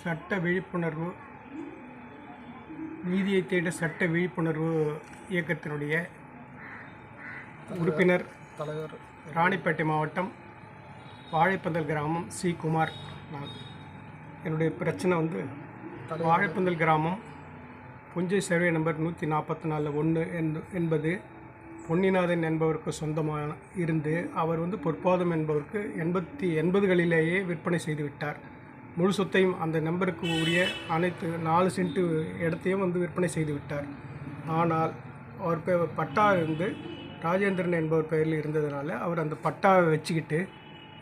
சட்ட விழிப்புணர்வு நீதியை தேட சட்ட விழிப்புணர்வு இயக்கத்தினுடைய உறுப்பினர் தலைவர் ராணிப்பேட்டை மாவட்டம் வாழைப்பந்தல் கிராமம் சி. குமார் நான். என்னுடைய பிரச்சனை வந்து வாழைப்பந்தல் கிராமம் புஞ்சை சர்வே நம்பர் நூற்றி நாற்பத்தி நாலு ஒன்று என்பது பொன்னிநாதன் என்பவருக்கு சொந்தமான இருந்து அவர் வந்து பொற்பாதம் என்பவருக்கு எண்பத்தி எண்பதுகளிலேயே விற்பனை செய்து விட்டார். முழு சொத்தையும் அந்த நம்பருக்கு உரிய அனைத்து நாலு சென்ட்டு இடத்தையும் வந்து விற்பனை செய்து விட்டார். ஆனால் அவர் பே பட்டா இருந்து ராஜேந்திரன் என்பவர் பெயரில் இருந்ததுனால அவர் அந்த பட்டாவை வச்சுக்கிட்டு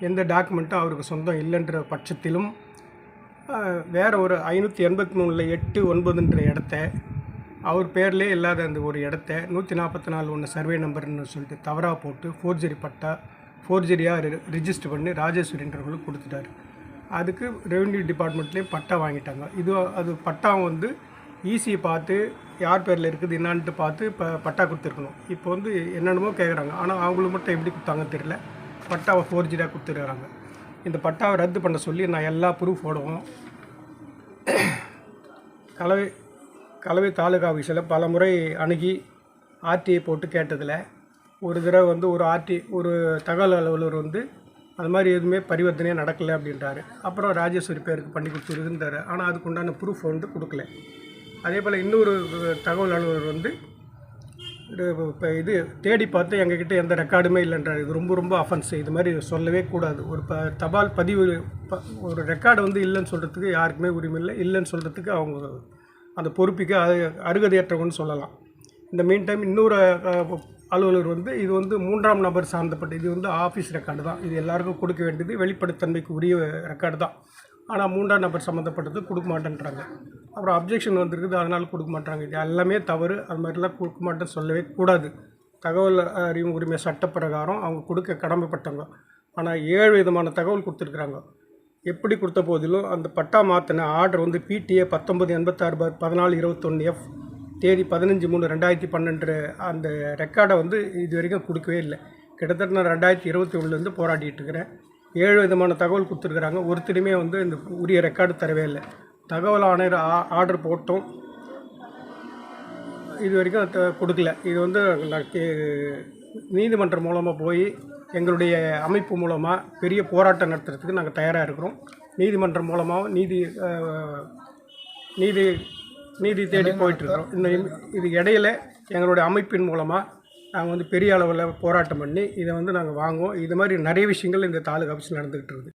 எந்த டாக்குமெண்ட்டும் அவருக்கு சொந்தம் இல்லைன்ற பட்சத்திலும் வேறு ஒரு ஐநூற்றி எண்பத்தி மூணில் எட்டு ஒன்பதுன்ற இடத்த அவர் பேர்லேயே இல்லாத அந்த ஒரு இடத்த நூற்றி நாற்பத்தி நாலு ஒன்று சர்வே நம்பர்னு சொல்லிட்டு தவறாக போட்டு ஃபோர்ஜரி பட்டா ஃபோர்ஜரியாக ரிஜிஸ்டர் பண்ணி ராஜேஸ்வரின்றவங்களுக்கு கொடுத்துட்டாரு. அதுக்கு ரெவென்யூ டிபார்ட்மெண்ட்லேயும் பட்டா வாங்கிட்டாங்க. இது அது பட்டா வந்து ஈஸியை பார்த்து யார் பேரில் இருக்குது என்னான்ட்டு பார்த்து இப்போ பட்டா கொடுத்துருக்கணும். இப்போ வந்து என்னென்னமோ கேட்குறாங்க ஆனால் அவங்களுக்கு மட்டும் எப்படி கொடுத்தாங்கன்னு தெரியல. பட்டாவை ஃபோர்ஜரியாக கொடுத்துருக்குறாங்க இந்த பட்டாவை ரத்து பண்ண சொல்லி நான் எல்லா ப்ரூஃபோடவும் கலவை கலவை தாலுகா ஆஃபீஸில் பல முறை அணுகி ஆர்டிஐ போட்டு கேட்டதில் ஒரு தடவை வந்து ஒரு ஆர்டி ஒரு தகவல் அலுவலர் வந்து அது மாதிரி எதுவுமே பரிவர்த்தனையே நடக்கலை அப்படின்றாரு. அப்புறம் ராஜேஸ்வரி பேருக்கு பண்ணி கொடுத்துருக்குன்றாரு ஆனால் அதுக்கு உண்டான ப்ரூஃப் வந்து கொடுக்கல. அதே போல் இன்னொரு தகவல் அலுவலர் வந்து இப்போ இது தேடி பார்த்து எங்ககிட்ட எந்த ரெக்கார்டுமே இல்லைன்றார். இது ரொம்ப ரொம்ப அஃபென்ஸ் இது மாதிரி சொல்லவே கூடாது. ஒரு ப தபால் பதிவு ப ஒரு ரெக்கார்டு வந்து இல்லைன்னு சொல்கிறதுக்கு யாருக்குமே உரிமை இல்லை. இல்லைன்னு சொல்கிறதுக்கு அவங்க அந்த பொறுப்புக்கு அது அருகதையற்றவங்கன்னு சொல்லலாம். இந்த மீன் டைம் இன்னொரு அலுவலர் வந்து இது வந்து மூன்றாம் நபர் சார்ந்தப்பட்ட இது வந்து ஆஃபீஸ் ரெக்கார்டு தான். இது எல்லாருக்கும் கொடுக்க வேண்டியது வெளிப்படைத்தன்மைக்கு உரிய ரெக்கார்டு தான். ஆனால் மூன்றாம் நபர் சம்மந்தப்பட்டது கொடுக்க மாட்டேன்றாங்க. அப்புறம் அப்ஜெக்ஷன் வந்திருக்குது அதனால் கொடுக்க மாட்டாங்க இது எல்லாமே தவறு. அது மாதிரிலாம் கொடுக்க மாட்டேன்னு சொல்லவே கூடாது. தகவல் அறியும் உரிமை சட்டப்பிரகாரம் அவங்க கொடுக்க கடமைப்பட்டவங்க. ஆனால் ஏழு விதமான தகவல் கொடுத்துருக்குறாங்க. எப்படி கொடுத்த போதிலும் அந்த பட்டா மாற்றின ஆர்டர் வந்து பிடிஏ பத்தொம்பது எண்பத்தாறு பதினாலு இருபத்தொன்று எஃப் தேதி பதினஞ்சு மூணு ரெண்டாயிரத்தி பன்னெண்டு அந்த ரெக்கார்டை வந்து இது வரைக்கும் கொடுக்கவே இல்லை. கிட்டத்தட்ட நான் ரெண்டாயிரத்தி இருபத்தி ஒன்றுலேருந்து போராடிட்டு இருக்கிறேன். ஏழு விதமான தகவல் கொடுத்துருக்குறாங்க. ஒருத்தருமே வந்து இந்த உரிய ரெக்கார்டு தரவே இல்லை. தகவல் ஆணையர் ஆ- ஆர்டர் போட்டும். இது வரைக்கும் த- கொடுக்கல. இது வந்து நான் கே- நீதிமன்றம் மூலமாக போய் எங்களுடைய அமைப்பு மூலமாக பெரிய போராட்டம் நடத்துறதுக்கு நாங்கள் தயாராக இருக்கிறோம். நீதிமன்றம் மூலமாக நீதி நீதி நீதி தேடி போயிட்டுருக்கிறோம் இந்த இது இடையில எங்களுடைய அமைப்பின் மூலமாக நாங்கள் வந்து பெரிய அளவில் போராட்டம் பண்ணி இதை வந்து நாங்கள் வாங்குவோம். இது மாதிரி நிறைய விஷயங்கள் இந்த தாலுகா ஆஃபீஸில் நடந்துக்கிட்டு இருக்குது.